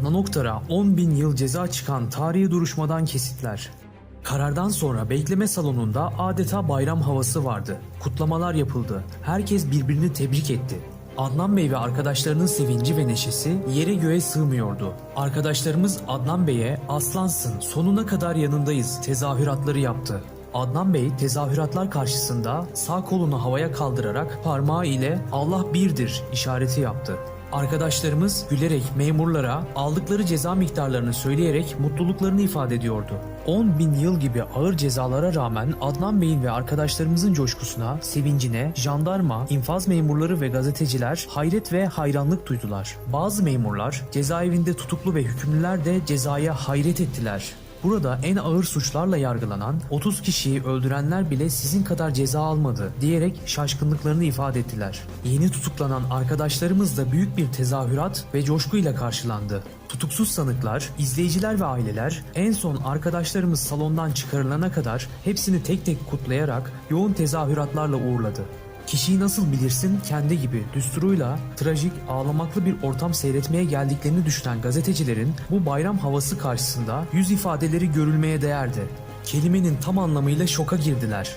Adnan Oktar'a 10 bin yıl ceza çıkan tarihi duruşmadan kesitler. Karardan sonra bekleme salonunda adeta bayram havası vardı. Kutlamalar yapıldı. Herkes birbirini tebrik etti. Adnan Bey ve arkadaşlarının sevinci ve neşesi yere göğe sığmıyordu. Arkadaşlarımız Adnan Bey'e aslansın sonuna kadar yanındayız tezahüratları yaptı. Adnan Bey tezahüratlar karşısında sağ kolunu havaya kaldırarak parmağı ile Allah birdir işareti yaptı. Arkadaşlarımız gülerek memurlara aldıkları ceza miktarlarını söyleyerek mutluluklarını ifade ediyordu. 10 bin yıl gibi ağır cezalara rağmen Adnan Bey'in ve arkadaşlarımızın coşkusuna, sevincine jandarma, infaz memurları ve gazeteciler hayret ve hayranlık duydular. Bazı memurlar cezaevinde tutuklu ve hükümlüler de cezaya hayret ettiler. Burada en ağır suçlarla yargılanan 30 kişiyi öldürenler bile sizin kadar ceza almadı diyerek şaşkınlıklarını ifade ettiler. Yeni tutuklanan arkadaşlarımız da büyük bir tezahürat ve coşkuyla karşılandı. Tutuksuz sanıklar, izleyiciler ve aileler en son arkadaşlarımız salondan çıkarılana kadar hepsini tek tek kutlayarak yoğun tezahüratlarla uğurladı. Kişiyi nasıl bilirsin kendi gibi düsturuyla trajik ağlamaklı bir ortam seyretmeye geldiklerini düşünen gazetecilerin bu bayram havası karşısında yüz ifadeleri görülmeye değerdi. Kelimenin tam anlamıyla şoka girdiler.